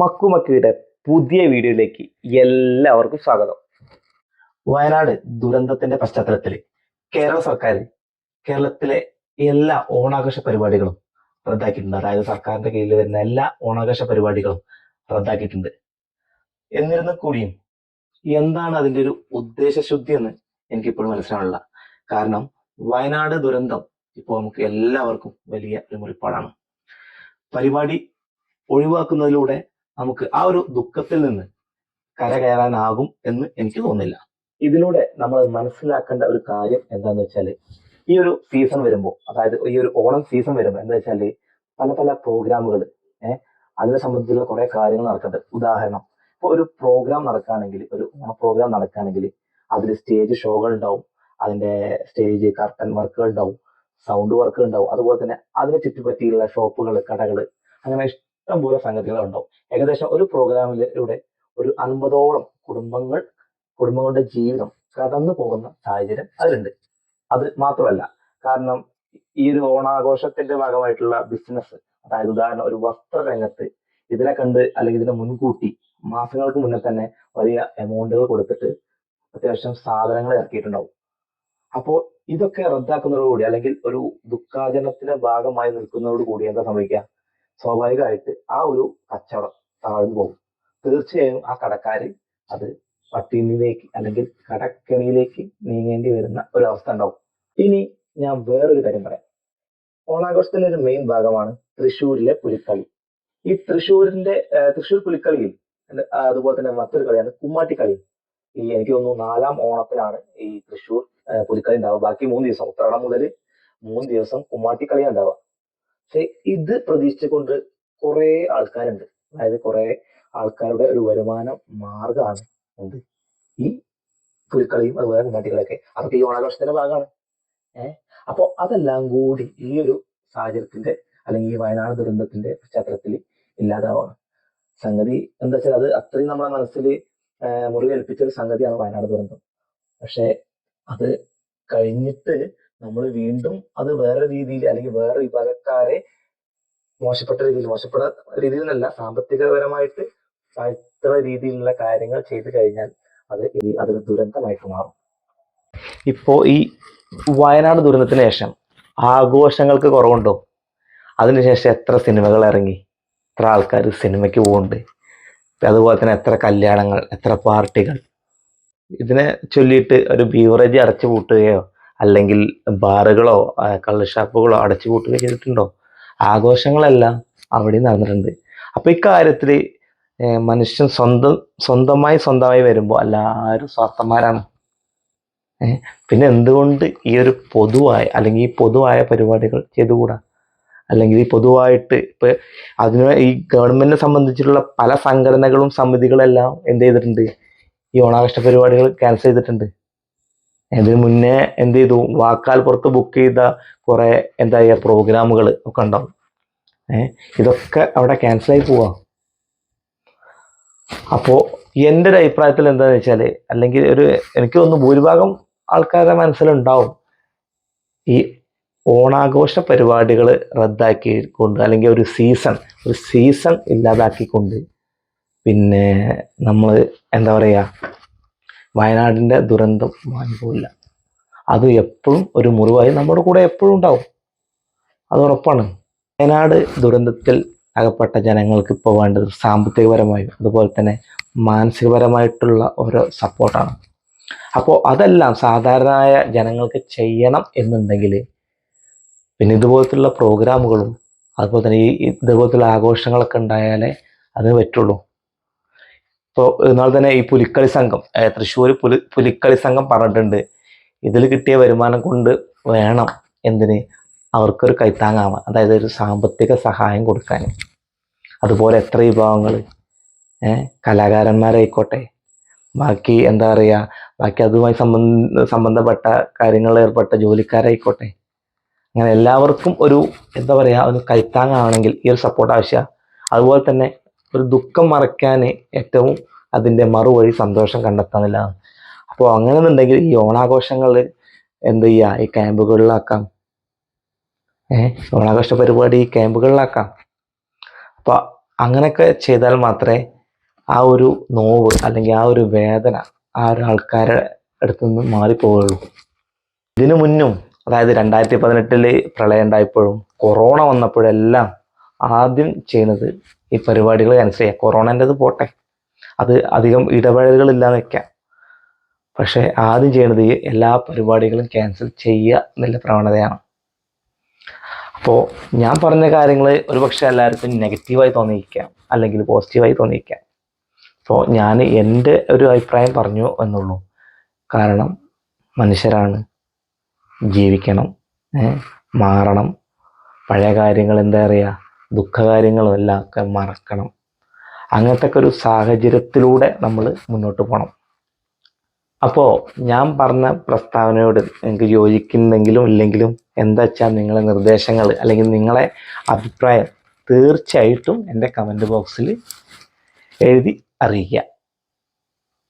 മക്കുമക്കിയുടെ പുതിയ വീഡിയോയിലേക്ക് എല്ലാവർക്കും സ്വാഗതം. വയനാട് ദുരന്തത്തിന്റെ പശ്ചാത്തലത്തിൽ കേരള സർക്കാർ കേരളത്തിലെ എല്ലാ ഓണാഘോഷ പരിപാടികളും റദ്ദാക്കിയിട്ടുണ്ട്. അതായത് സർക്കാരിന്റെ കീഴിൽ വരുന്ന എല്ലാ ഓണാഘോഷ പരിപാടികളും റദ്ദാക്കിയിട്ടുണ്ട്. എന്നിരുന്നാൽ കൂടിയും എന്താണ് അതിന്റെ ഒരു ഉദ്ദേശശുദ്ധി എന്ന് എനിക്ക് ഇപ്പോഴും മനസ്സിലാവില്ല കാരണം വയനാട് ദുരന്തം ഇപ്പോൾ നമുക്ക് എല്ലാവർക്കും വലിയ ഒരു മുറിപ്പാടാണ്. പരിപാടി ഒഴിവാക്കുന്നതിലൂടെ നമുക്ക് ആ ഒരു ദുഃഖത്തിൽ നിന്ന് കരകയറാനാകും എന്ന് എനിക്ക് തോന്നില്ല. ഇതിലൂടെ നമ്മൾ മനസ്സിലാക്കേണ്ട ഒരു കാര്യം എന്താന്ന് വെച്ചാൽ ഈ ഒരു സീസൺ വരുമ്പോൾ അതായത് ഈ ഒരു ഓണം സീസൺ വരുമ്പോൾ എന്താ വെച്ചാൽ പല പല പ്രോഗ്രാമുകൾ ഏഹ് അതിനെ സംബന്ധിച്ചുള്ള കുറെ കാര്യങ്ങൾ നടക്കുന്നുണ്ട്. ഉദാഹരണം ഇപ്പൊ ഒരു പ്രോഗ്രാം നടക്കുകയാണെങ്കിൽ ഒരു പ്രോഗ്രാം നടക്കുകയാണെങ്കിൽ അതിൽ സ്റ്റേജ് ഷോകൾ ഉണ്ടാവും അതിന്റെ സ്റ്റേജ് കർട്ടൻ വർക്കുകൾ ഉണ്ടാവും സൗണ്ട് വർക്കുകൾ ഉണ്ടാവും. അതുപോലെ തന്നെ അതിനെ ചുറ്റിപ്പറ്റിയുള്ള ഷോപ്പുകൾ കടകൾ അങ്ങനെ ഇഷ്ടം പോലെ സംഗതികൾ ഉണ്ടാവും ഏകദേശം ഒരു പ്രോഗ്രാമിലൂടെ ഒരു അൻപതോളം കുടുംബങ്ങൾ കുടുംബങ്ങളുടെ ജീവിതം കടന്നു പോകുന്ന സാഹചര്യം അതിലുണ്ട്. അത് മാത്രമല്ല കാരണം ഈ ഒരു ഓണാഘോഷത്തിന്റെ ഭാഗമായിട്ടുള്ള ബിസിനസ് അതായത് ഉദാഹരണം ഒരു വസ്ത്രരംഗത്ത് ഇതിനെ കണ്ട് അല്ലെങ്കിൽ ഇതിനെ മുൻകൂട്ടി മാസങ്ങൾക്ക് മുന്നേ തന്നെ വലിയ എമൗണ്ടുകൾ കൊടുത്തിട്ട് അത്യാവശ്യം സാധനങ്ങൾ ഇറക്കിയിട്ടുണ്ടാവും. അപ്പോൾ ഇതൊക്കെ റദ്ദാക്കുന്നതോടുകൂടി അല്ലെങ്കിൽ ഒരു ദുഃഖാചരണത്തിന്റെ ഭാഗമായി നിൽക്കുന്നതോട് കൂടി എന്താ സംഭവിക്കുക? സ്വാഭാവികമായിട്ട് ആ ഒരു കച്ചവടം താഴ്ന്നു പോകും. തീർച്ചയായും ആ കടക്കാര് അത് പട്ടിണിയിലേക്ക് അല്ലെങ്കിൽ കടക്കെണിയിലേക്ക് നീങ്ങേണ്ടി വരുന്ന ഒരു അവസ്ഥ ഉണ്ടാവും. ഇനി ഞാൻ വേറൊരു കാര്യം പറയാം. ഓണാഘോഷത്തിന്റെ ഒരു മെയിൻ ഭാഗമാണ് തൃശ്ശൂരിലെ പുലിക്കളി. ഈ തൃശ്ശൂരിന്റെ തൃശ്ശൂർ പുലിക്കളിയിൽ അതുപോലെ തന്നെ മറ്റൊരു കളിയാണ് കുമ്മാട്ടിക്കളി. ഈ എനിക്ക് തോന്നുന്നു നാലാം ഓണത്തിലാണ് ഈ തൃശ്ശൂർ പുലിക്കളി ഉണ്ടാവുക. ബാക്കി മൂന്ന് ദിവസം ഉത്രാടം മുതൽ മൂന്ന് ദിവസം കുമ്മാട്ടിക്കളി ഉണ്ടാവുക. പക്ഷെ ഇത് പ്രതീക്ഷിച്ചുകൊണ്ട് കുറെ ആൾക്കാരുണ്ട്. അതായത് കുറെ ആൾക്കാരുടെ ഒരു വരുമാന മാർഗമാണ് എന്ത് ഈ പുലിക്കളിയും അതുപോലെ കുമ്മാട്ടികളൊക്കെ അതൊക്കെ ഈ ഓണാഘോഷത്തിന്റെ ഭാഗമാണ്. ഏഹ് അപ്പൊ അതെല്ലാം കൂടി ഈ ഒരു സാഹചര്യത്തിന്റെ അല്ലെങ്കിൽ ഈ വയനാട് ദുരന്തത്തിന്റെ പശ്ചാത്തലത്തിൽ ഇല്ലാതാവാണ്. സംഗതി എന്താ വെച്ചാൽ അത് അത്രയും നമ്മളെ മനസ്സിൽ മുറിവേൽപ്പിച്ച ഒരു സംഗതിയാണ് വയനാട് ദുരന്തം. പക്ഷെ അത് കഴിഞ്ഞിട്ട് നമ്മൾ വീണ്ടും അത് വേറെ രീതിയിൽ അല്ലെങ്കിൽ വേറെ വിഭാഗക്കാരെ മോശപ്പെട്ട രീതിയിൽ മോശപ്പെട്ട രീതിയിൽ നിന്നല്ല സാമ്പത്തികപരമായിട്ട് താഴ്ത്തുന്ന രീതിയിലുള്ള കാര്യങ്ങൾ ചെയ്തു കഴിഞ്ഞാൽ അത് ഇനി അതൊരു ദുരന്തമായിട്ട് മാറും. ഇപ്പോ ഈ വയനാട് ദുരന്തത്തിന് ശേഷം ആഘോഷങ്ങൾക്ക് കുറവുണ്ടോ? അതിനുശേഷം എത്ര സിനിമകൾ ഇറങ്ങി? എത്ര ആൾക്കാർ സിനിമയ്ക്ക് പോകുന്നുണ്ട് അതുപോലെ തന്നെ എത്ര കല്യാണങ്ങൾ എത്ര പാർട്ടികൾ? ഇതിനെ ചൊല്ലിയിട്ട് ഒരു ബീവറേജ് അടച്ചു പൂട്ടുകയോ അല്ലെങ്കിൽ ബാറുകളോ കള്ളുഷാപ്പുകളോ അടച്ചു പൂട്ടുക ചെയ്തിട്ടുണ്ടോ? ആഘോഷങ്ങളെല്ലാം അവിടെ നടന്നിട്ടുണ്ട്. അപ്പൊ ഇക്കാര്യത്തിൽ മനുഷ്യൻ സ്വന്തം സ്വന്തമായി സ്വന്തമായി വരുമ്പോൾ എല്ലാവരും സ്വാർത്ഥന്മാരാണ്. പിന്നെ എന്തുകൊണ്ട് ഈ ഒരു പൊതുവായ അല്ലെങ്കിൽ ഈ പൊതുവായ പരിപാടികൾ ചെയ്തുകൂടാ? അല്ലെങ്കിൽ ഈ പൊതുവായിട്ട് ഇപ്പൊ അതിന് ഈ ഗവൺമെന്റിനെ സംബന്ധിച്ചിട്ടുള്ള പല സംഘടനകളും സമിതികളെല്ലാം എന്ത് ചെയ്തിട്ടുണ്ട്? ഈ ഓണാഘോഷ പരിപാടികൾ ക്യാൻസൽ ചെയ്തിട്ടുണ്ട്. ഇതിന് മുന്നേ എന്ത് ചെയ്തു? വാക്കാൽ പുറത്ത് ബുക്ക് ചെയ്ത കുറെ എന്താ പറയുക പ്രോഗ്രാമുകൾ ഒക്കെ ഉണ്ടാവും. ഏഹ് ഇതൊക്കെ അവിടെ ക്യാൻസൽ ആയി പോവാ. അപ്പോ എന്റെ ഒരു അഭിപ്രായത്തിൽ എന്താന്ന് വെച്ചാൽ അല്ലെങ്കിൽ ഒരു എനിക്ക് തോന്നുന്നു ഭൂരിഭാഗം ആൾക്കാരുടെ മനസ്സിലുണ്ടാവും ഈ ഓണാഘോഷ പരിപാടികൾ റദ്ദാക്കിക്കൊണ്ട് അല്ലെങ്കിൽ ഒരു സീസൺ ഒരു സീസൺ ഇല്ലാതാക്കിക്കൊണ്ട് പിന്നെ നമ്മൾ എന്താ പറയുക വയനാടിന്റെ ദുരന്തം മാഞ്ഞു അത് എപ്പോഴും ഒരു മുറിവായി നമ്മുടെ കൂടെ എപ്പോഴും ഉണ്ടാവും. അത് ഉറപ്പാണ്. വയനാട് ദുരന്തത്തിൽ അകപ്പെട്ട ജനങ്ങൾക്ക് ഇപ്പോൾ വേണ്ടത് സാമ്പത്തികപരമായും അതുപോലെ തന്നെ മാനസികപരമായിട്ടുള്ള ഓരോ സപ്പോർട്ടാണ്. അപ്പോൾ അതെല്ലാം സാധാരണയായ ജനങ്ങൾക്ക് ചെയ്യണം എന്നുണ്ടെങ്കിൽ പിന്നെ ഇതുപോലത്തുള്ള പ്രോഗ്രാമുകളും അതുപോലെ തന്നെ ഈ ഇതുപോലത്തുള്ള ആഘോഷങ്ങളൊക്കെ ഉണ്ടായാലേ അത് പറ്റുള്ളൂ. ഇപ്പോൾ ഇന്നാൾ തന്നെ ഈ പുലിക്കളി സംഘം തൃശ്ശൂർ പുലി പുലിക്കളി സംഘം പറഞ്ഞിട്ടുണ്ട്. ഇതിൽ കിട്ടിയ വരുമാനം കൊണ്ട് വേണം എന്തിന്? അവർക്കൊരു കൈത്താങ്ങാവാൻ അതായത് ഒരു സാമ്പത്തിക സഹായം കൊടുക്കാൻ. അതുപോലെ എത്ര വിഭാഗങ്ങൾ കലാകാരന്മാരായിക്കോട്ടെ. ബാക്കി എന്താ പറയുക ബാക്കി അതുമായി സംബന്ധ സംബന്ധപ്പെട്ട കാര്യങ്ങളിൽ ഏർപ്പെട്ട ജോലിക്കാരായിക്കോട്ടെ. അങ്ങനെ എല്ലാവർക്കും ഒരു എന്താ പറയുക ഒരു കൈത്താങ്ങാണെങ്കിൽ ഈ ഒരു സപ്പോർട്ട് ആവശ്യമാണ്. അതുപോലെ തന്നെ ഒരു ദുഃഖം മറയ്ക്കാൻ ഏറ്റവും അതിന്റെ മറുവഴി സന്തോഷം കണ്ടെത്താനില്ല അപ്പോൾ അങ്ങനെ എന്നുണ്ടെങ്കിൽ ഈ ഓണാഘോഷങ്ങൾ എന്ത് ചെയ്യുക? ഈ ക്യാമ്പുകളിലാക്കാം. ഏഹ് ഓണാഘോഷ പരിപാടി ഈ ക്യാമ്പുകളിലാക്കാം. അപ്പോൾ അങ്ങനെയൊക്കെ ചെയ്താൽ മാത്രമേ ആ ഒരു നോവ് അല്ലെങ്കിൽ ആ ഒരു വേദന ആ ഒരു ആൾക്കാരുടെ അടുത്ത് നിന്ന് മാറിപ്പോവുള്ളൂ ഇതിനു മുന്നും അതായത് രണ്ടായിരത്തി പതിനെട്ടിൽ പ്രളയം ഉണ്ടായപ്പോഴും കൊറോണ വന്നപ്പോഴെല്ലാം ആദ്യം ചെയ്യുന്നത് ഈ പരിപാടികൾ ക്യാൻസൽ ചെയ്യുക കൊറോണന്റെത് പോട്ടെ. അത് അധികം ഇടപഴകലുകളില്ലാന്ന് വെക്കാം പക്ഷേ ആദ്യം ചെയ്യണത് എല്ലാ പരിപാടികളും ക്യാൻസൽ ചെയ്യുക എന്നുള്ള പ്രവണതയാണ്. അപ്പോൾ ഞാൻ പറഞ്ഞ കാര്യങ്ങൾ ഒരു പക്ഷേ എല്ലാവർക്കും നെഗറ്റീവായി തോന്നിയിരിക്കാം. അല്ലെങ്കിൽ പോസിറ്റീവായി തോന്നിയിരിക്കാം. അപ്പോൾ ഞാൻ എന്റെ ഒരു അഭിപ്രായം പറഞ്ഞു എന്നുള്ളൂ. കാരണം മനുഷ്യരാണ്. ജീവിക്കണം. മാറണം. പഴയ കാര്യങ്ങൾ എന്താ പറയുക? ദുഃഖകാര്യങ്ങളും എല്ലാം ഒക്കെ മറക്കണം. അങ്ങനത്തെ ഒരു സാഹചര്യത്തിലൂടെ നമ്മൾ മുന്നോട്ട് പോകണം അപ്പോൾ ഞാൻ പറഞ്ഞ പ്രസ്താവനയോട് നിങ്ങൾക്ക് യോജിക്കുന്നെങ്കിലും ഇല്ലെങ്കിലും എന്താ വെച്ചാൽ നിങ്ങളെ നിർദ്ദേശങ്ങൾ അല്ലെങ്കിൽ നിങ്ങളെ അഭിപ്രായം തീർച്ചയായിട്ടും എന്റെ കമന്റ് ബോക്സിൽ എഴുതി അറിയിക്കുക.